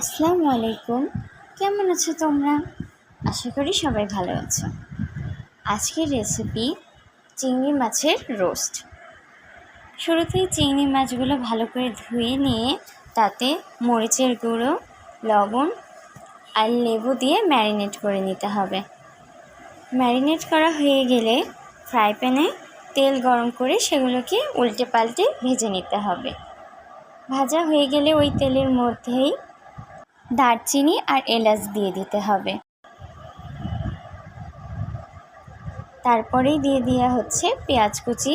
আসসালামু আলাইকুম। কেমন আছো তোমরা? আশা করি সবাই ভালো আছো। আজকের রেসিপি চিংড়ি মাছের রোস্ট শুরুতেই চিংড়ি মাছগুলো ভালো করে ধুয়ে নিয়ে তাতে মরিচের গুঁড়ো, লবণ আর লেবু দিয়ে ম্যারিনেট করে নিতে হবে। ম্যারিনেট করা হয়ে গেলে ফ্রাই প্যানে তেল গরম করে সেগুলোকে উল্টে পাল্টে ভেজে নিতে হবে। ভাজা হয়ে গেলে ওই তেলের মধ্যেই দারচিনি আর এলাচ দিয়ে দিতে হবে। তারপরেই দিয়ে দেওয়া হচ্ছে পেঁয়াজ কুচি।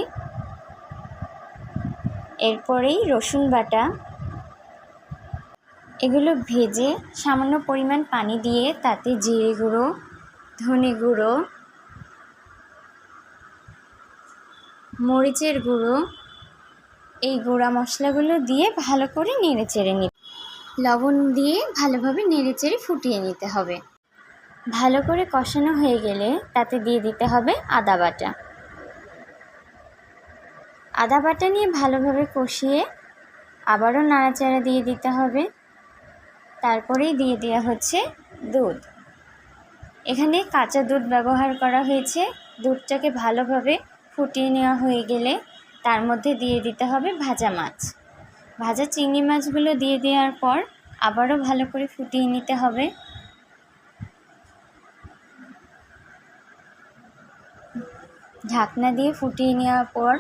এরপরেই রসুন বাটা। এগুলো ভেজে সামান্য পরিমাণ পানি দিয়ে তাতে জিরে গুঁড়ো, ধনে গুঁড়ো, মরিচের গুঁড়ো, এই গুঁড়া মশলাগুলো দিয়ে ভালো করে নেড়ে চেড়ে নিতে লবণ দিয়ে ভালোভাবে নেড়েচেড়ে ফুটিয়ে নিতে হবে। ভালো করে কষানো হয়ে গেলে তাতে দিয়ে দিতে হবে আদা বাটা। আদা বাটা নিয়ে ভালোভাবে কষিয়ে আবারও নাড়াচাড়া দিয়ে দিতে হবে। তারপরেই দিয়ে দেওয়া হচ্ছে দুধ। এখানে কাঁচা দুধ ব্যবহার করা হয়েছে। দুধটাকে ভালোভাবে ফুটিয়ে নেওয়া হয়ে গেলে তার মধ্যে দিয়ে দিতে হবে ভাজা মাছ। ভাজা চিংড়ি মাছগুলো দিয়ে দেওয়ার পর আবারও ভালো করে ফুটিয়ে নিতে হবে। ঢাকনা দিয়ে ফুটিয়ে নেওয়ার পর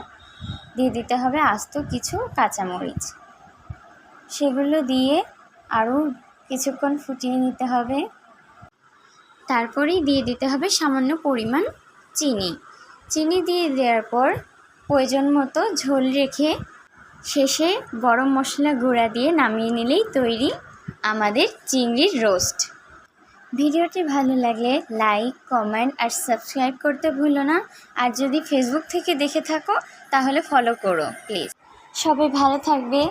দিয়ে দিতে হবে আস্ত কিছু কাঁচামরিচ। সেগুলো দিয়ে আরও কিছুক্ষণ ফুটিয়ে নিতে হবে। তারপরেই দিয়ে দিতে হবে সামান্য পরিমাণ চিনি। চিনি দিয়ে দেওয়ার পর প্রয়োজন মতো ঝোল রেখে শেষে গরম মশলা গুঁড়া দিয়ে নামিয়ে নিলেই তৈরি আমাদের চিংড়ির রোস্ট। ভিডিওটি ভালো লাগলে লাইক, কমেন্ট আর সাবস্ক্রাইব করতে ভুলো না। আর যদি ফেসবুক থেকে দেখে থাকো, তাহলে ফলো করো প্লিজ সবাই ভালো থাকবে।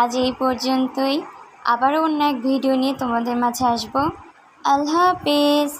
আজ এই পর্যন্তই। আবারও অন্য এক ভিডিও নিয়ে তোমাদের মাঝে আসব। আল্লাহ হাফেজ।